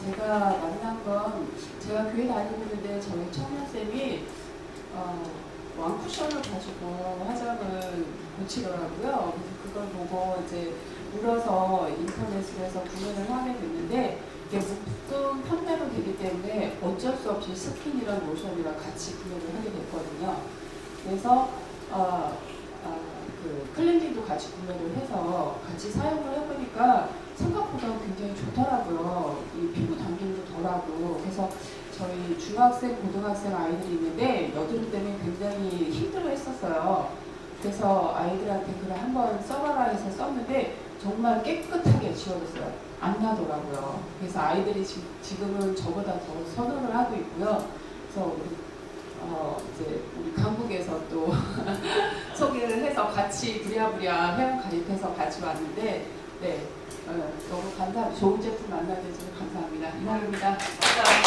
제가 만난 건 제가 교회 다니고 있는데 저희 청년쌤이 어, 왕쿠션을 가지고 화장을 고치더라고요. 그래서 그걸 보고 이제 물어서 인터넷으로 해서 구매를 하게 됐는데 이게 묶음 판매로 되기 때문에 어쩔 수 없이 스킨이랑 로션이랑 같이 구매를 하게 됐거든요. 그래서 어, 어, 그 클렌징도 같이 구매를 해서 같이 사용을 해보니까 생각보다 굉장히 좋더라고요. 덜하고 그래서 저희 중학생, 고등학생 아이들이 있는데 여드름 때문에 굉장히 힘들어 했었어요. 그래서 아이들한테 그래 한번 써봐라 해서 썼는데 정말 깨끗하게 지워졌어요. 안 나더라고요. 그래서 아이들이 지, 지금은 저보다 더 선호를 하고 있고요. 그래서 우리 어 이제 우리 강북에서 또 소개를 해서 같이 부랴부랴 회원 가입해서 같이 왔는데 네 어, 너무 감사 좋은 제품 만나게 해주셔서 감사합니다. 이상입니다. 감사합니다.